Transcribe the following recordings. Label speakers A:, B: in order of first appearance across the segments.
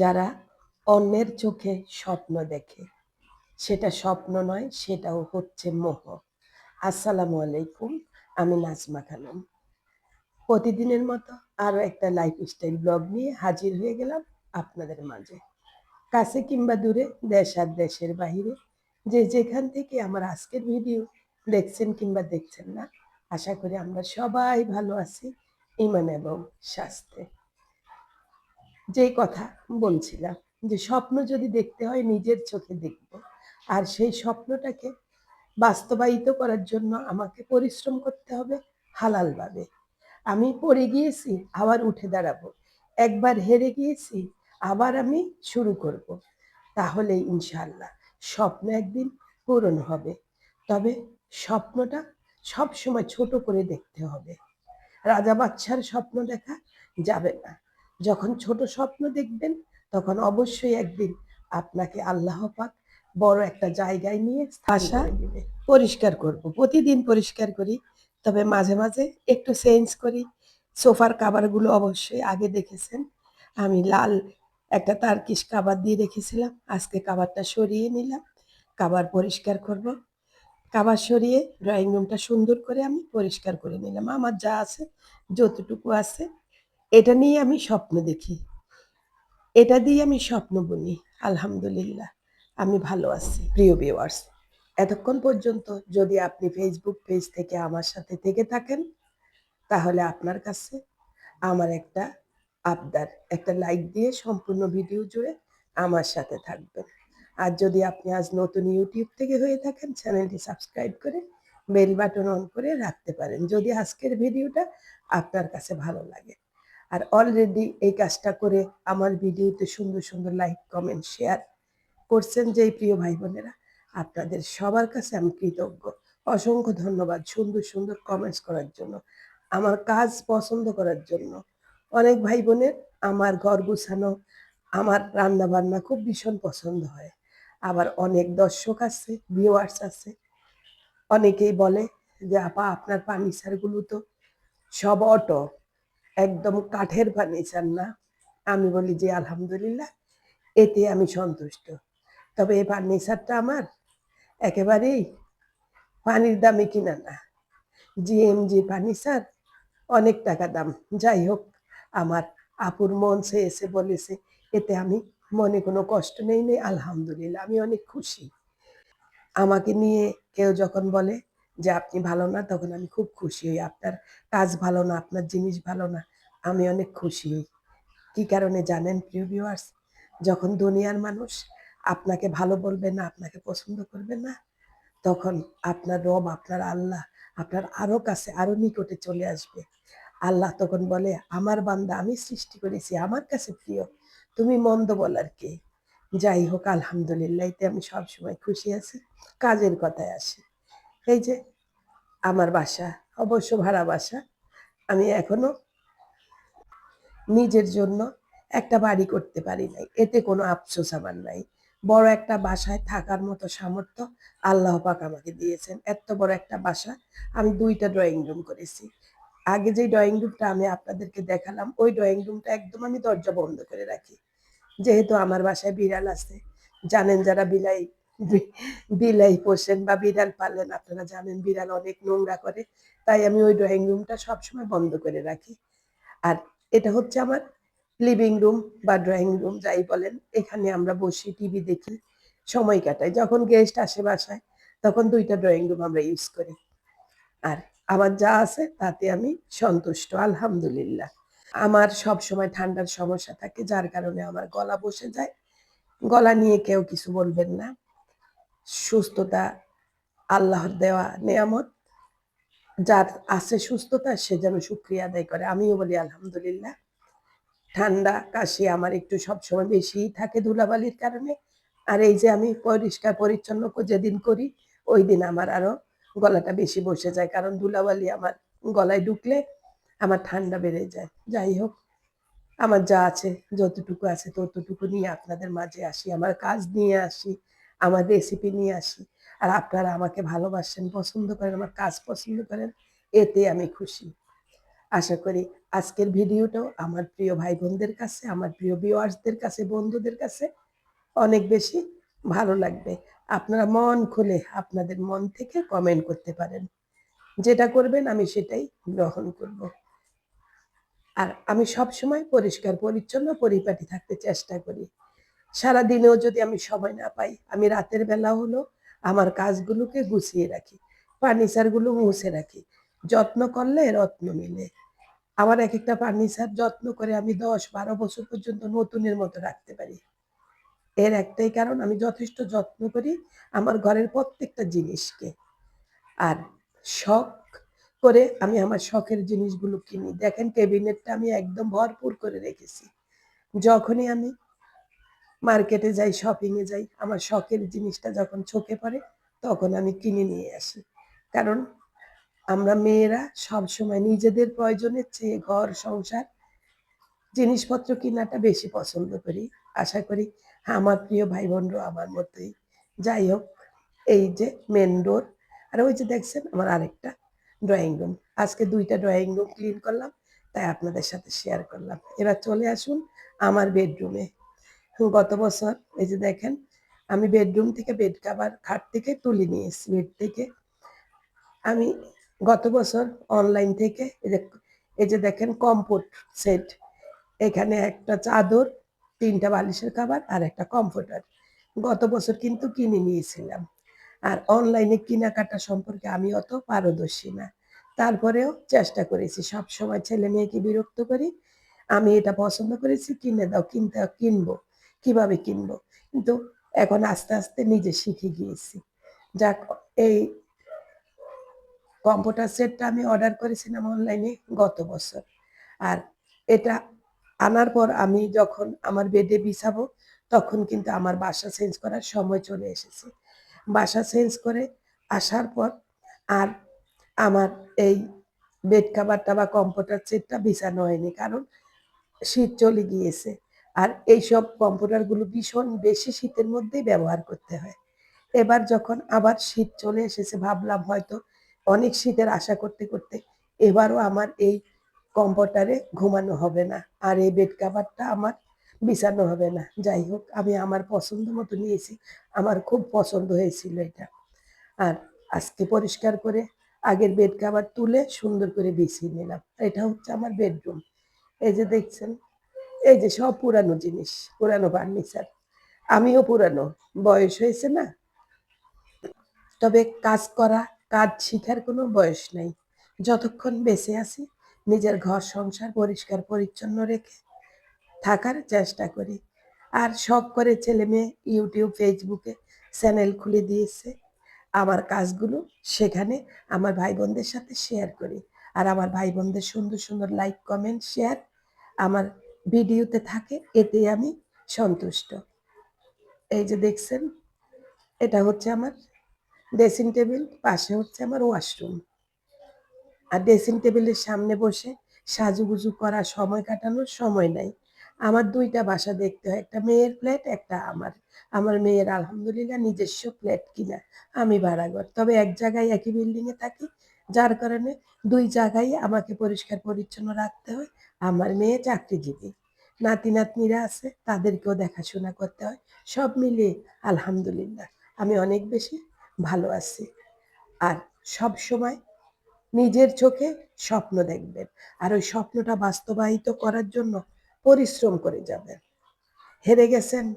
A: যারা অন্যের চোখে স্বপ্ন দেখে। সেটা স্বপ্ন নয়, সেটাও হচ্ছে মোহ। আসসালামু আলাইকুম, আমি নাজমা খানম। প্রতিদিনের মতো আরও একটা লাইফস্টাইল ব্লগ নিয়ে হাজির হয়ে গেলাম আপনাদের মাঝে। কাছে কিংবা দূরে, দেশ আর দেশের বাহিরে। যে যেখান থেকে আমার আজকের ভিডিও দেখছেন কিংবা দেখছেন না, আশা করি আমরা সবাই ভালো আছি ইমান এবং স্বাস্থ্যে। যেই কথা বলছিলাম যে স্বপ্ন যদি দেখতে হয় নিজের চোখে দেখব। আর সেই স্বপ্নটাকে বাস্তবায়িত করার জন্য আমাকে পরিশ্রম করতে হবে হালালভাবে। আমি পড়ে গিয়েছি, আবার উঠে দাঁড়াবো। একবার হেরে গিয়েছি, আবার আমি শুরু করব। তাহলে ইনশাল্লাহ স্বপ্ন একদিন পূরণ হবে। তবে স্বপ্নটা সব সময় ছোট করে দেখতে হবে। রাজা বাচ্চার স্বপ্ন দেখা যাবে না। যখন ছোট স্বপ্ন দেখবেন তখন অবশ্যই একদিন আপনাকে আল্লাহ পাক বড় একটা জায়গায় নিয়ে ভাষা পরিষ্কার করব। প্রতিদিন পরিষ্কার করি তবে মাঝে মাঝে একটু চেঞ্জ করি। সোফার কাবারগুলো অবশ্যই আগে দেখেছেন। আমি লাল একটা তারকিস কাবার দিয়ে রেখেছিলাম আজকে কাবারটা সরিয়ে নিলাম কাবার পরিষ্কার করব। কাবার সরিয়ে ড্রয়িং রুমটা সুন্দর করে আমি পরিষ্কার করে নিলাম। আমার যা আছে যতটুকু আছে এটা নিয়ে আমি স্বপ্ন দেখি। এটা দিয়ে আমি স্বপ্ন বুনি। আলহামদুলিল্লাহ, আমি ভালো আছি। প্রিয় ভিউয়ার্স এতক্ষণ পর্যন্ত যদি আপনি ফেসবুক পেজ থেকে আমার সাথে থেকে থাকেন, তাহলে আপনার কাছে আমার একটা আবদার, একটা লাইক দিয়ে সম্পূর্ণ ভিডিও জুড়ে আমার সাথে থাকবেন। আর যদি আপনি আজ নতুন ইউটিউব থেকে হয়ে থাকেন চ্যানেলটি সাবস্ক্রাইব করে বেল বাটন অন করে রাখতে পারেন। যদি আজকের ভিডিওটা আপনার কাছে ভালো লাগে আর অলরেডি এই কাজটা করে আমার ভিডিওতে সুন্দর সুন্দর লাইক কমেন্ট শেয়ার করছেন যে প্রিয় ভাই বোনেরা। আপনাদের সবার কাছে আমি কৃতজ্ঞ। অসংখ্য ধন্যবাদ সুন্দর সুন্দর কমেন্টস করার জন্য, আমার কাজ পছন্দ করার জন্য। অনেক ভাই বোনের আমার ঘর গুছানো, আমার রান্না বান্না খুব ভীষণ পছন্দ হয়। আবার অনেক দর্শক আছে ভিউয়ার্স আছে। অনেকেই বলে যে, আপা, আপনার ফার্নিচারগুলো তো সব অটো একদম কাঠের ফার্নিচার না। আমি বলি যে, আলহামদুলিল্লাহ, এতে আমি সন্তুষ্ট। তবে এই ফার্নিচারটা আমার একেবারেই পানির দামে কিনা না। জিএমজি ফার্নিচার অনেক টাকা দাম। যাই হোক, আমার আপুর মন সে এসে বলেছে, এতে আমি মনে কোনো কষ্ট নেই নেই, আলহামদুলিল্লাহ, আমি অনেক খুশি। আমাকে নিয়ে কেউ যখন বলে যে আপনি ভালো না, তখন আমি খুব খুশি হই। আপনার কাজ ভালো না, আপনার জিনিস ভালো না, আমি অনেক খুশি হই। কি কারণে জানেন প্রিয় ভিউয়ার্স যখন দুনিয়ার মানুষ আপনাকে ভালো বলবে না, আপনাকে পছন্দ করবে না, তখন আপনার রব, আপনার আল্লাহ, আপনার আরও কাছে আরও নিকটে চলে আসবে। আল্লাহ তখন বলে, আমার বান্দা, আমি সৃষ্টি করেছি, আমার কাছে প্রিয়। তুমি মন্দ বলার কে? যাই হোক, আলহামদুলিল্লাহ, এতে আমি সবসময় খুশি আছি, কাজের কথায় আসি। এই যে আমার বাসা, অবশ্য ভাড়া বাসা, আমি এখনও নিজের জন্য একটা বাড়ি করতে পারি নাই। এতে কোনো আফসোস আমার নাই। বড় একটা বাসায় থাকার মতো সামর্থ্য আল্লাহ পাক আমাকে দিয়েছেন। এত বড় একটা বাসা, আমি দুইটা ড্রয়িং রুম করেছি। আগে যে ড্রয়িং রুমটা আমি আপনাদেরকে দেখালাম, ওই ড্রয়িং রুমটা একদম আমি দরজা বন্ধ করে রাখি। যেহেতু আমার বাসায় বিড়াল আছে, জানেন যারা বিলাই বিলাই পোষেন বা বিড়াল পালেন, আপনারা জানেন বিড়াল অনেক নোংরা করে, তাই আমি ওই ড্রয়িং রুমটা সবসময় বন্ধ করে রাখি। আর এটা হচ্ছে আমার লিভিং রুম বা ড্রয়িং রুম যাই বলেন, এখানে আমরা বসি টিভি দেখি, সময় কাটাই। যখন গেস্ট আসে বাসায়, তখন দুইটা ড্রয়িং রুম আমরা ইউজ করি। আর আমার যা আছে, তাতে আমি সন্তুষ্ট, আলহামদুলিল্লাহ। আমার সব সময় ঠান্ডার সমস্যা থাকে, যার কারণে আমার গলা বসে যায়। গলা নিয়ে কেউ কিছু বলবেন না। সুস্থতা, আল্লাহর দেওয়া নিয়ামত। যার আছে সুস্থতা, সে যেন সুক্রিয়া আদায় করে। আমিও বলি, আলহামদুলিল্লাহ। ঠান্ডা, কাশি আমার একটু সবসময় বেশিই থাকে ধুলাবালির কারণে। আর এই যে আমি পরিষ্কার, পরিচ্ছন্ন যেদিন করি, ওই দিন আমার আরও গলাটা বেশি বসে যায়। কারণ ধুলাবালি আমার গলায় ঢুকলে আমার ঠান্ডা বেড়ে যায়। যাই হোক, আমার যা আছে, যতটুকু আছে ততটুকু নিয়ে আপনাদের মাঝে আসি, আমার কাজ নিয়ে আসি। আমার রেসিপি নিয়ে আসি। আর আপনারা আমাকে ভালোবাসেন, পছন্দ করেন, আমার কাজ পছন্দ করেন, এতে আমি খুশি। আশা করি আজকের ভিডিওটাও আমার প্রিয় ভাই বোনদের কাছে, আমার প্রিয় ভিউয়ার্সদের কাছে, বন্ধুদের কাছে অনেক বেশি ভালো লাগবে। আপনারা মন খুলে আপনাদের মন থেকে কমেন্ট করতে পারেন। যেটা করবেন আমি সেটাই গ্রহণ করব। আর আমি সব সময় পরিষ্কার, পরিচ্ছন্ন, পরিপাটি থাকতে চেষ্টা করি। সারা দিনেও যদি আমি সময় না পাই, আমি রাতের বেলা হলো আমার কাজগুলোকে গুছিয়ে রাখি, ফার্নিচারগুলো মুছে রাখি, যত্ন করলে রত্ন মিলে। আমার এক একটা ফার্নিচার যত্ন করে আমি দশ বারো বছর পর্যন্ত নতুনের মতো রাখতে পারি। এর একটাই কারণ, আমি যথেষ্ট যত্ন করি আমার ঘরের প্রত্যেকটা জিনিসকে। আর শখ করে আমি আমার শখের জিনিসগুলো কিনি। দেখেন, ক্যাবিনেটটা আমি একদম ভরপুর করে রেখেছি। যখনই আমি মার্কেটে যাই শপিংয়ে যাই, আমার শখের জিনিসটা যখন চোখে পড়ে তখন আমি কিনে নিয়ে আসি। কারণ আমরা মেয়েরা সব সময় নিজেদের প্রয়োজনের চেয়ে, ঘর, সংসার জিনিসপত্র কেনাটা বেশি পছন্দ করি। আশা করি আমার প্রিয় ভাই বোনরাও আমার মতোই। যাই হোক, এই যে মেন ডোর আর ওই যে দেখছেন আমার আরেকটা ড্রয়িং রুম আজকে দুইটা ড্রয়িং রুম ক্লিন করলাম, তাই আপনাদের সাথে শেয়ার করলাম। এবার চলে আসুন আমার বেডরুমে গত বছর, এই যে দেখেন, আমি বেডরুম থেকে বেড কাভার খাট থেকে তুলে নিয়েছি বেড থেকে। আমি গত বছর অনলাইন থেকে, এই যে দেখেন কম্পোর্ট সেট এখানে একটা চাদর, তিনটা বালিশের খাবার আর একটা কমফোর্টার গত বছর কিন্তু কিনে নিয়েছিলাম। আর অনলাইনে কেনাকাটা সম্পর্কে আমি অত পারদর্শী না। তারপরেও চেষ্টা করেছি সব সময় ছেলে মেয়েকে বিরক্ত করি। আমি এটা পছন্দ করেছি, কিনে দাও, কিনতে, কিনবো। কীভাবে কিনবো? কিন্তু এখন আস্তে আস্তে নিজে শিখে গিয়েছি। যাক, এই কম্পিউটার সেটটা আমি অর্ডার করেছিলাম অনলাইনে গত বছর। আর এটা আনার পর আমি যখন আমার বেডে বিছাবো, তখন কিন্তু আমার বাসা চেঞ্জ করার সময় চলে এসেছে। বাসা চেঞ্জ করে আসার পর আর আমার এই বেড কাভারটা বা কম্পিউটার সেটটা বিছানো হয়নি, কারণ শীত চলে গিয়েছে। আর এইসব কম্পিউটারগুলো ভীষণ বেশি শীতের মধ্যেই ব্যবহার করতে হয়। এবার যখন আবার শীত চলে এসেছে, ভাবলাম হয়তো অনেক শীতের আশা করতে করতে এবারও আমার এই কম্পিউটারে ঘুমানো হবে না আর এই বেড কাভারটা আমার বিছানো হবে না। যাই হোক, আমি আমার পছন্দ মতো নিয়েছি, আমার খুব পছন্দ হয়েছিল এটা। আর আজকে পরিষ্কার করে আগের বেড কাভার তুলে সুন্দর করে বিছিয়ে নিলাম। এটা হচ্ছে আমার বেডরুম এই যে দেখছেন এই যে সব পুরানো জিনিস, পুরানো ফার্নিচার। আমিও পুরানো, বয়স হয়েছে না? তবে কাজ করা, কাজ শিখার কোনো বয়স নাই। যতক্ষণ বেঁচে আছি, নিজের ঘর সংসার পরিষ্কার পরিচ্ছন্ন রেখে থাকার চেষ্টা করি। আর শখ করে ছেলে মেয়ে ইউটিউব, ফেসবুকে চ্যানেল খুলে দিয়েছে। আমার কাজগুলো সেখানে আমার ভাই বোনদের সাথে শেয়ার করি। আর আমার ভাই বোনদের সুন্দর সুন্দর লাইক, কমেন্ট, শেয়ার আমার ভিডিওতে থাকে এতে আমি সন্তুষ্ট। এই যে দেখছেন, এটা হচ্ছে আমার ড্রেসিং টেবিল, পাশে হচ্ছে আমার ওয়াশরুম। আর ড্রেসিং টেবিলের সামনে বসে সাজুগুজু করা, সময় কাটানোর সময় নাই। আমার দুইটা বাসা দেখতে হয়, একটা মেয়ের ফ্ল্যাট, একটা আমার। আমার মেয়ের আলহামদুলিল্লাহ নিজস্ব ফ্ল্যাট কিনা আমি ভাড়াঘর। তবে এক জায়গায় একই বিল্ডিংয়ে থাকি যার কারণে দুই জায়গায় আমাকে পরিষ্কার পরিচ্ছন্ন রাখতে হয়। আমার মেয়ে চাকরিজীবী। নাতি নাতনিরা আছে, তাদেরকেও দেখাশোনা করতে হয়। সব মিলিয়ে আলহামদুলিল্লাহ, আমি অনেক বেশি ভালো আছি। আর সব সময় নিজের চোখে স্বপ্ন দেখবেন। আর ওই স্বপ্নটা বাস্তবায়িত করার জন্য পরিশ্রম করে যাবেন। হেরে গেছেন,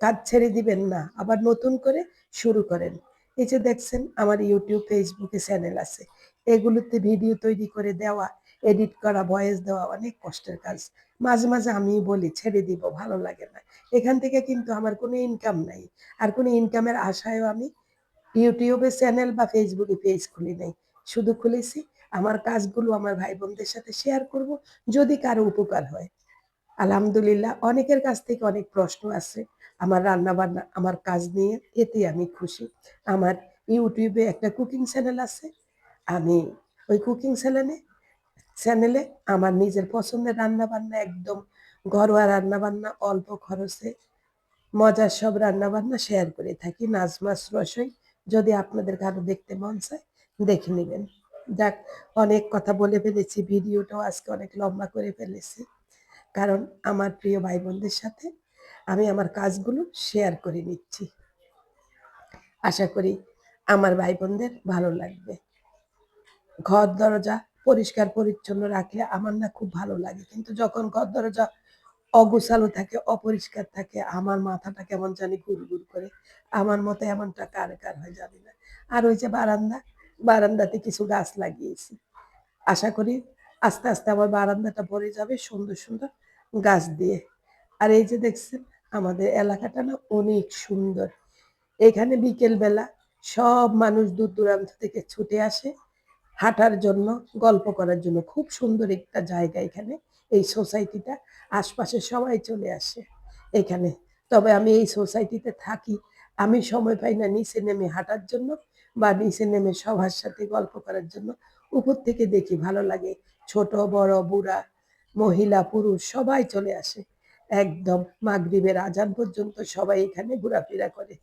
A: কাজ ছেড়ে দিবেন না, আবার নতুন করে শুরু করেন। এই যে দেখছেন, আমার ইউটিউব ফেসবুকে চ্যানেল আছে। এগুলোতে ভিডিও তৈরি করে দেওয়া, এডিট করা, ভয়েস দেওয়া অনেক কষ্টের কাজ। মাঝে মাঝে আমি বলি, ছেড়ে দিব, ভালো লাগে না। এখান থেকে কিন্তু আমার কোনো ইনকাম নাই। আর কোনো ইনকামের আশায়ও আমি ইউটিউবে চ্যানেল বা ফেসবুকে পেজ খুলি নাই। শুধু খুলেছি, আমার কাজগুলো আমার ভাই বোনদের সাথে শেয়ার করব, যদি কারও উপকার হয়। আলহামদুলিল্লাহ, অনেকের কাছ থেকে অনেক প্রশ্ন আছে। আমার রান্না বান্না আমার কাজ নিয়ে এতে আমি খুশি। আমার ইউটিউবে একটা কুকিং চ্যানেল আছে। আমি ওই কুকিং চ্যানেলে চ্যানেলে আমার নিজের পছন্দের রান্না বান্না একদম ঘরোয়া রান্না বান্না অল্প খরচে মজার সব রান্না বান্না শেয়ার করে থাকি। নাচ নাজমাস রসই যদি আপনাদের কারও দেখতে মন চায়, দেখে নেবেন। যাক, অনেক কথা বলে ফেলেছি, ভিডিওটাও আজকে অনেক লম্বা করে ফেলেছি। কারণ আমার প্রিয় ভাই বোনদের সাথে আমি আমার কাজগুলো শেয়ার করে নিচ্ছি। আশা করি আমার ভাই বোনদের ভালো লাগবে। ঘর দরজা পরিষ্কার, পরিচ্ছন্ন রাখলে আমার না খুব ভালো লাগে। কিন্তু যখন ঘর দরজা অগোছালো থাকে, অপরিষ্কার থাকে, আমার মাথাটা কেমন জানি গুড় গুড় করে, আমার মতো এমনটা কার কার হয়ে যাবে না। আর ওই যে বারান্দা, বারান্দাতে কিছু গাছ লাগিয়েছি। আশা করি আস্তে আস্তে আমার বারান্দাটা ভরে যাবে সুন্দর সুন্দর গাছ দিয়ে। আর এই যে দেখছেন, আমাদের এলাকাটা না অনেক সুন্দর। এখানে বিকেল বেলা সব মানুষ দূর দূরান্ত থেকে ছুটে আসে। হাঁটার জন্য, গল্প করার জন্য। খুব সুন্দর একটা জায়গা এখানে, এই সোসাইটিটা। আশপাশে সবাই চলে আসে এখানে। তবে আমি এই সোসাইটিতে থাকি। আমি সময় পাই না নিচে নেমে হাঁটার জন্য বা নিচে নেমে সবার সাথে গল্প করার জন্য। উপর থেকে দেখি ভালো লাগে। ছোট, বড়, বুড়া, মহিলা, পুরুষ, সবাই চলে আসে। একদম মাগরিবের আজান পর্যন্ত সবাই এখানে ঘোরাফেরা করে।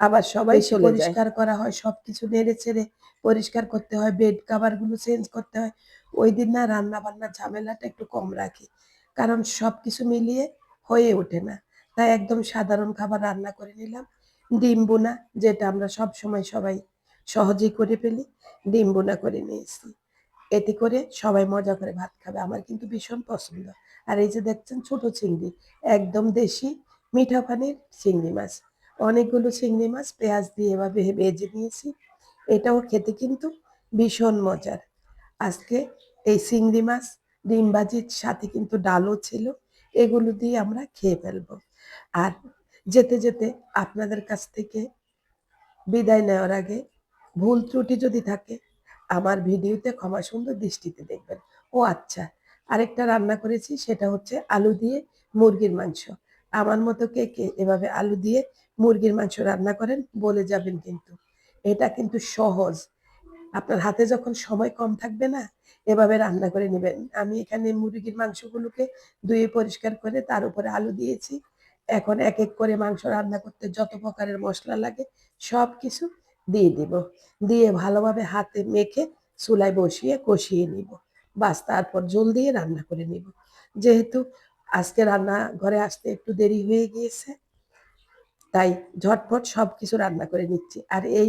A: আবার সবাই
B: চলে
A: পরিষ্কার করা হয় সবকিছু নেড়ে ছেড়ে পরিষ্কার করতে হয় বেড কাভারগুলো চেঞ্জ করতে হয়। ওই দিন না রান্না বান্নার ঝামেলাটা একটু কম রাখি কারণ সবকিছু মিলিয়ে হয়ে ওঠে না। তাই একদম সাধারণ খাবার রান্না করে নিলাম। ডিম বোনা যেটা আমরা সব সময় সবাই সহজেই করে ফেলি ডিম বোনা করে নিয়েছি। এতে করে সবাই মজা করে ভাত খাবে আমার কিন্তু ভীষণ পছন্দ। আর এই যে দেখছেন ছোট চিংড়ি একদম দেশি মিঠা পানির চিংড়ি মাছ। অনেকগুলো চিংড়ি মাছ, পেঁয়াজ দিয়ে এভাবে ভেজে নিয়েছি। এটাও খেতে কিন্তু ভীষণ মজার। আজকে এই চিংড়ি মাছ, ডিম ভাজির সাথে কিন্তু ডালও ছিল, এগুলো দিয়ে আমরা খেয়ে ফেলব। আর যেতে যেতে আপনাদের কাছ থেকে বিদায় নেওয়ার আগে ভুল ত্রুটি যদি থাকে, আমার ভিডিওতে ক্ষমা সুন্দর দৃষ্টিতে দেখবেন। ও আচ্ছা আরেকটা রান্না করেছি, সেটা হচ্ছে আলু দিয়ে মুরগির মাংস। আমার মতো কে কে? এভাবে আলু দিয়ে মুরগির মাংস রান্না করেন, বলে যাবেন কিন্তু। এটা কিন্তু সহজ। আপনার হাতে যখন সময় কম থাকবে না, এভাবে রান্না করে নেবেন। আমি এখানে মুরগির মাংসগুলোকে ধুয়ে পরিষ্কার করে তার উপরে আলু দিয়েছি। এখন এক এক করে মাংস রান্না করতে যত প্রকারের মশলা লাগে সব কিছু দিয়ে দিব। দিয়ে ভালোভাবে হাতে মেখে চুলায় বসিয়ে কষিয়ে নিব। বাস তারপর জল দিয়ে রান্না করে নিব। যেহেতু আজকে রান্না ঘরে আসতে একটু দেরি হয়ে গিয়েছে, তাই ঝটপট সব কিছু রান্না করে নিচ্ছি। আর এই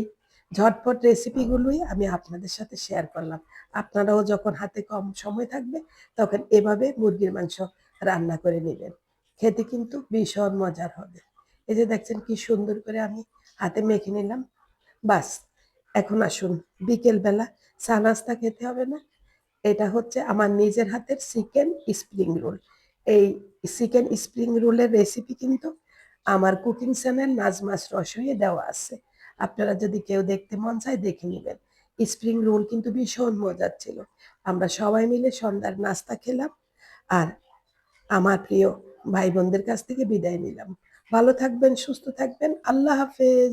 A: ঝটপট রেসিপিগুলোই আমি আপনাদের সাথে শেয়ার করলাম। আপনারাও যখন হাতে কম সময় থাকবে, তখন এভাবে মুরগির মাংস রান্না করে নেবেন। খেতে কিন্তু ভীষণ মজার হবে। এই যে দেখছেন কি সুন্দর করে আমি হাতে মেখে নিলাম। বাস, এখন আসুন। বিকেল বেলা চা নাস্তা খেতে হবে না। এটা হচ্ছে আমার নিজের হাতের চিকেন স্প্রিং রোল। এই চিকেন স্প্রিং রোলের রেসিপি কিন্তু আমার কুকিং চ্যানেল নাজমাস রসইয়ে দেওয়া আছে। আপনারা যদি কেউ দেখতে মন চায় দেখে নেবেন। স্প্রিং রোল কিন্তু ভীষণ মজার ছিল। আমরা সবাই মিলে সন্ধ্যার নাস্তা খেলাম আর আমার প্রিয় ভাই বোনদের কাছ থেকে বিদায় নিলাম। ভালো থাকবেন, সুস্থ থাকবেন। আল্লাহ হাফেজ।